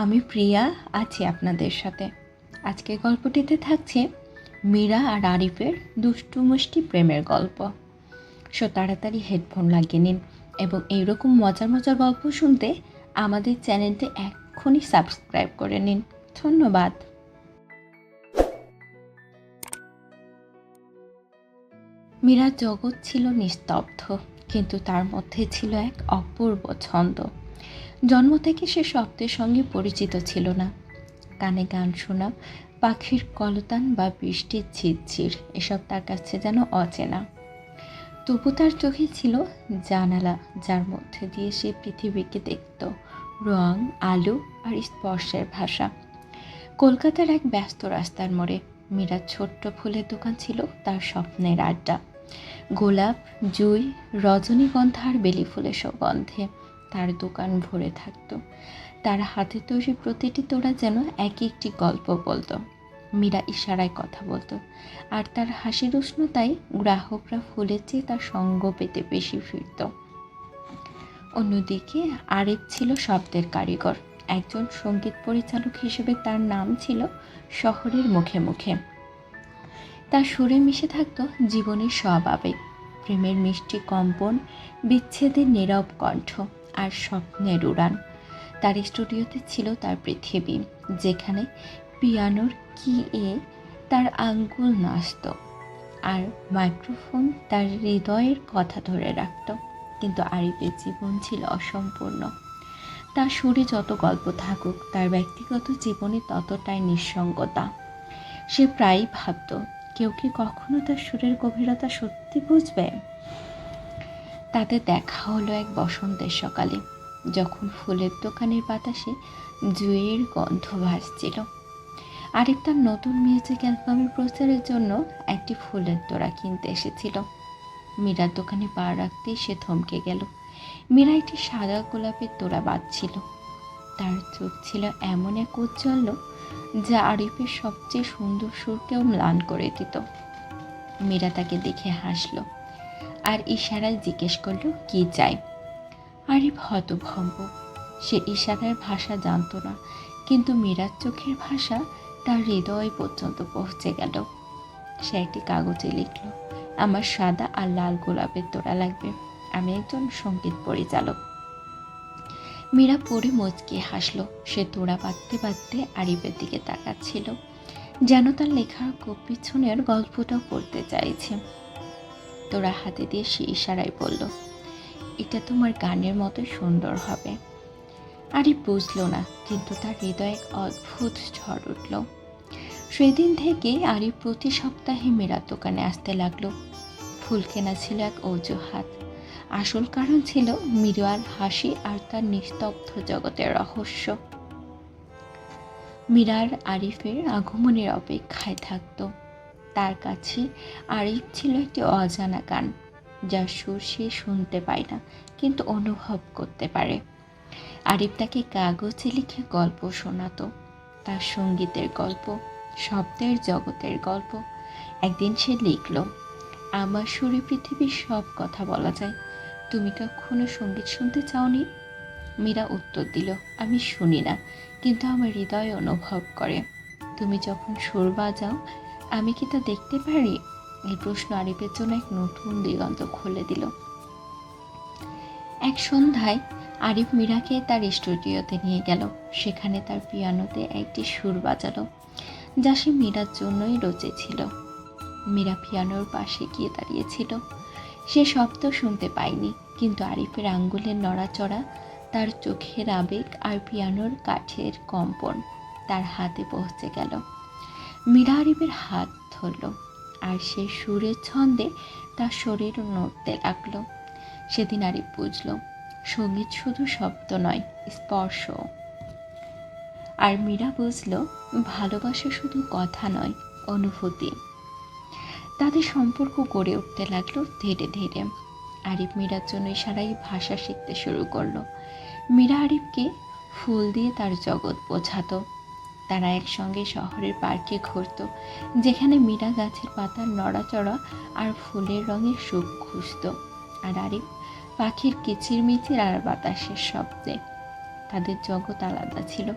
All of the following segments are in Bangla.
আমি প্রিয়া, আছি আপনাদের সাথে। আজকের গল্পটিতে থাকছে মীরা আর আরিফের দুষ্টু মুষ্টি প্রেমের গল্প। সো তাড়াতাড়ি হেডফোন লাগিয়ে নিন এবং এইরকম মজার মজার গল্প শুনতে আমাদের চ্যানেলটি এক্ষুনি সাবস্ক্রাইব করে নিন। ধন্যবাদ। মীরার জগৎ ছিল নিস্তব্ধ, কিন্তু তার মধ্যে ছিল এক অপূর্ব ছন্দ। জন্ম থেকে সে শব্দের সঙ্গে পরিচিত ছিল না। কানে গান শোনা, পাখির কলতান বা বৃষ্টির ঝিরঝির এসব তার কাছে যেন অচেনা। তবু তার চোখে ছিল জানালা, যার মধ্যে দিয়ে সে পৃথিবীকে দেখত। রং, আলো আর স্পর্শের ভাষা। কলকাতার এক ব্যস্ত রাস্তার মোড়ে মীরার ছোট্ট ফুলের দোকান ছিল তার স্বপ্নের আড্ডা। গোলাপ, জুই, রজনীগন্ধা আর বেলি ফুলের সুগন্ধে তার দোকান ভরে থাকতো। তার হাতে তৈরি প্রতিটি তোড়া যেন এক একটি গল্প বলতো। মীরা ইশারায় কথা বলতো। আর তার হাসির উষ্ণতায় গ্রাহকরা ফুলের চেয়ে তার সঙ্গ পেতে বেশি ফিরত। অন্যদিকে আরেক ছিল শব্দের কারিগর। একজন সংগীত পরিচালক হিসেবে তার নাম ছিল শহরের মুখে মুখে। তার সুরে মিশে থাকতো জীবনের সব আবেগ। প্রেমের মিষ্টি কম্পন, বিচ্ছেদের নীরব কণ্ঠ আর স্বপ্নের উড়ান। তার স্টুডিওতে ছিল তার পৃথিবী, যেখানে পিয়ানোর কি এ তার আঙ্গুল নাচত আর মাইক্রোফোন তার হৃদয়ের কথা ধরে রাখত। কিন্তু আরিফের জীবন ছিল অসম্পূর্ণ। তার সুরে যত গল্প থাকুক, তার ব্যক্তিগত জীবনে ততটাই নিঃসঙ্গতা। সে প্রায়ই ভাবত কেউ কি কখনো তার সুরের গভীরতা সত্যি বুঝবে? তাতে দেখা হলো এক বসন্তের সকালে, যখন ফুলের দোকানের বাতাসে জুয়ের গন্ধ ভাসছিল। আরিফ তার নতুন মিউজিক অ্যালবামের প্রচারের জন্য একটি ফুলের তোড়া কিনতে এসেছিল। মীরার দোকানে পা রাখতেই সে থমকে গেল। মীরা একটি সাদা গোলাপের তোড়া বাঁধছিল। তার চোখ ছিল এমন এক উজ্জ্বল্য যা আরিফের সবচেয়ে সুন্দর সুরকেও ম্লান করে দিত। মীরা তাকে দেখে হাসলো আর ইশারায় জিজ্ঞেস করল, কি চাই? আরিফ হতভম্ব। সে ইশারার ভাষা জানতো না, কিন্তু মীরার চোখের ভাষা তার হৃদয় পর্যন্ত পৌঁছে গেল। সে একটি কাগজে লিখল, আমার সাদা আর লাল গোলাপের তোড়া লাগবে। আমি একজন সংগীত পরিচালক। মীরা পড়ে মুচকে হাসলো। সে তোড়া বাঁধতে বাঁধতে আরিফের দিকে তাকাচ্ছিল, যেন তার লেখার পিছনের গল্পটাও পড়তে চাইছে। তোরা হাতে দিয়ে সে ইশারায় বলল, এটা তোমার গানের মতো সুন্দর হবে। আরিফ বুঝলো না, কিন্তু তার হৃদয়ে এক অদ্ভুত ঝড় উঠল। সেদিন থেকে আরিফ প্রতি সপ্তাহে মেরার দোকানে আসতে লাগল। ফুল কেনা ছিল এক অজুহাত। আসল কারণ ছিল মিরার হাসি আর তার নিস্তব্ধ জগতের রহস্য। মীরার আরিফের আগমনের অপেক্ষায় থাকতো। তার কাছে আরিফ ছিল একটি অজানা গান যার সুর সে শুনতে পায় না, কিন্তু অনুভব করতে পারে। আরিফ তাকে কাগজে লিখে গল্প শোনাতো। তার সঙ্গীতের গল্প, শব্দের জগতের গল্প। একদিন সে লিখল, আমার সুরে পৃথিবীর সব কথা বলা যায়। তুমি কখনো সংগীত শুনতে চাওনি? মীরা উত্তর দিল, আমি শুনি না, কিন্তু আমার হৃদয় অনুভব করে। তুমি যখন সুর বাজাও, আমি কি তা দেখতে পারি? এই প্রশ্ন আরিফের জন্য এক নতুন দিগন্ত খুলে দিল। এক সন্ধ্যায় আরিফ মীরাকে তার স্টুডিওতে নিয়ে গেল। সেখানে তার পিয়ানোতে একটি সুর বাজালো, যা সে মীরার জন্যই রচেছিল মীরা পিয়ানোর পাশে গিয়ে দাঁড়িয়েছিল। সে শব্দ শুনতে পায়নি কিন্তু আরিফের আঙ্গুলের নড়াচড়া, তার চোখের আবেগ আর পিয়ানোর কাঠের কম্পন তার হাতে পৌঁছে গেল। মীরা আরিফের হাত ধরল আর সে সুরের ছন্দে তার শরীর নড়তে লাগল। সেদিন আরিফ বুঝল, সংগীত শুধু শব্দ নয়, স্পর্শ। আর মীরা বুঝল, ভালোবাসা শুধু কথা নয়, অনুভূতি। তাদের সম্পর্ক গড়ে উঠতে লাগল ধীরে ধীরে। আরিফ মীরার জন্য ইশারাই ভাষা শিখতে শুরু করল। মীরা আরিফকে ফুল দিয়ে তার জগৎ বোঝাতো। তারা একসঙ্গে শহরের পার্কে ঘুরত, যেখানে মীরা গাছের পাতার নড়াচড়া আর ফুলের রঙের সুখ খুঁজত। আর আরিফ পাখির কিচিরমিচির আর বাতাসের শব্দে। তাদের জগৎ আলাদা ছিল,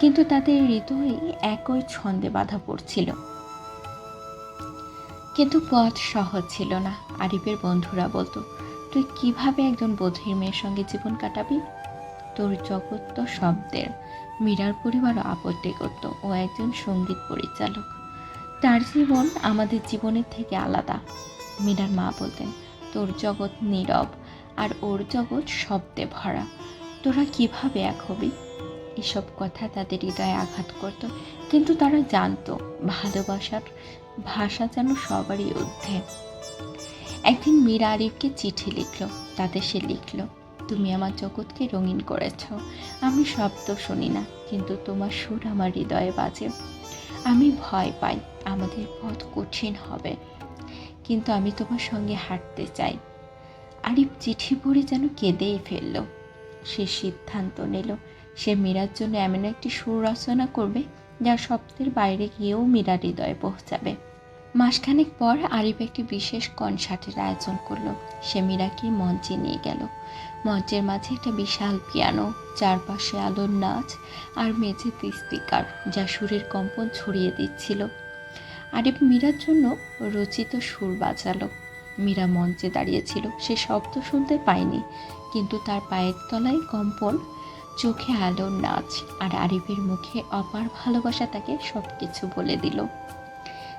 কিন্তু তাদের হৃদয়ে একই ছন্দে বাধা পড়ছিল। কিন্তু পথ সহজ ছিল না। আরিফের বন্ধুরা বলতো, তুই কীভাবে একজন বধির মেয়ের সঙ্গে জীবন কাটাবি? তোর জগৎ তো শব্দের। মীরার পরিবারও আপত্তি করত, ও একজন সংগীত পরিচালক। তার জীবন আমাদের জীবনের থেকে আলাদা। মীরার মা বলতেন, তোর জগৎ নীরব আর ওর জগৎ শব্দে ভরা। তোরা কীভাবে এক হবি? এসব কথা তাদের হৃদয়ে আঘাত করত, কিন্তু তারা জানতো, ভালোবাসার ভাষা যেন সবারই ঊর্ধ্বে। একদিন মীরা আরিফকে চিঠি লিখলো, তাতে সে লিখলো, তুমি আমার জগৎকে রঙিন করেছ। আমি শব্দ শুনি না, কিন্তু তোমার সুর আমার হৃদয়ে বাজে। আমি ভয় পাই, আমাদের পথ কঠিন হবে, কিন্তু আমি তোমার সঙ্গে হাঁটতে চাই। আরিফ চিঠি পড়ে যেন কেঁদেই ফেলল। সে সিদ্ধান্ত নিল, সে মীরার জন্য এমন একটি সুর রচনা করবে যা শব্দের বাইরে গিয়েও মীরা হৃদয়ে পৌঁছাবে। মাসখানেক পর আরিফ একটি বিশেষ কনসার্টের আয়োজন করল। সে মীরাকে মঞ্চে নিয়ে গেল। মঞ্চের মাঝে একটা বিশাল পিয়ানো, চারপাশে আলোর নাচ আর মেঝেতে স্পিকার যা সুরের কম্পন ছড়িয়ে দিচ্ছিল। আরিফ মীরার জন্য রচিত সুর বাজালো। মীরা মঞ্চে দাঁড়িয়েছিল। সে শব্দ শুনতে পায়নি, কিন্তু তার পায়ের তলায় কম্পন চোখে আলোর নাচ আর আরিফের মুখে অপার ভালোবাসা তাকে সব কিছু বলে দিল।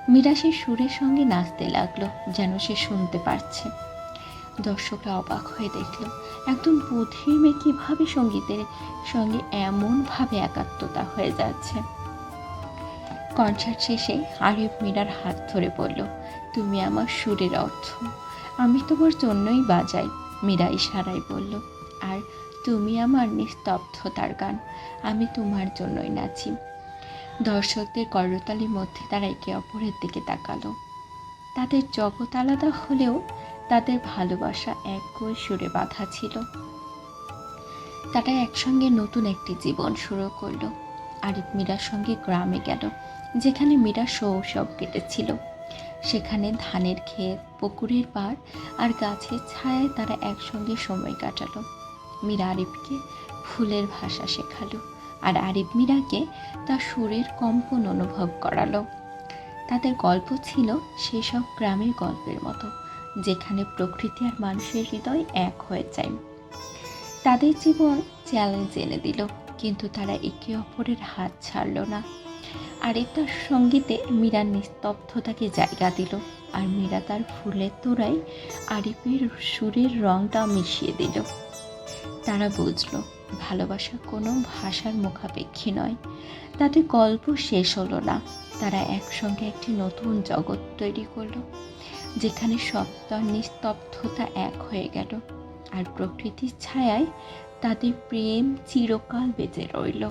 মীরা সে সুরের সঙ্গে নাচতে লাগল, যেন সে শুনতে পারছে। দর্শকরা অবাক হয়ে দেখল, একদম বধির মেয়ে কীভাবে সঙ্গীতের সঙ্গে এমনভাবে একাত্মতা হয়ে যাচ্ছে। কনসার্ট শেষে আরিফ মীরার হাত ধরে বলল, তুমি আমার সুরের অর্থ। আমি তোমার জন্যই বাজাই, মীরা ইশারায় বলল। আর তুমি আমার নিস্তব্ধতার গান, আমি তোমার জন্যই নাচি। দর্শকদের করতালির মধ্যে তারা একে অপরের দিকে তাকালো। তাদের জগৎ আলাদা হলেও তাদের ভালোবাসা একই সুরে বাঁধা ছিল। তারা একসঙ্গে নতুন একটি জীবন শুরু করল। আরিফ মীরার সঙ্গে গ্রামে গেল, যেখানে মীরা শৈশব কেটেছিল। সেখানে ধানের ক্ষেত, পুকুরের পাড় আর গাছের ছায়ায় তারা একসঙ্গে সময় কাটালো। মীরা আরিফকে ফুলের ভাষা শেখালো আর আরিফ মীরাকে তার সুরের কম্পন অনুভব করালো। তাদের গল্প ছিল সেসব গ্রামের গল্পের মতো, যেখানে প্রকৃতি আর মানুষের হৃদয় এক হয়ে যায়। তাদের জীবন চ্যালেঞ্জ এনে দিল, কিন্তু তারা একে অপরের হাত ছাড়ল না। আর তার সঙ্গীতে মীরার নিস্তব্ধতাকে জায়গা দিল আর মীরা তার ফুলের তোড়ায় আরিফের সুরের রংটা মিশিয়ে দিল। তারা বুঝল, ভালোবাসা কোনো ভাষার মুখাপেক্ষী নয়। তাতে গল্প শেষ হলো না। তারা একসঙ্গে একটি নতুন জগৎ তৈরি করল, যেখানে সপ্তাহ নিস্তব্ধতা এক হয়ে গেল আর প্রকৃতির ছায়ায় তাদের প্রেম চিরকাল বেঁচে রইল।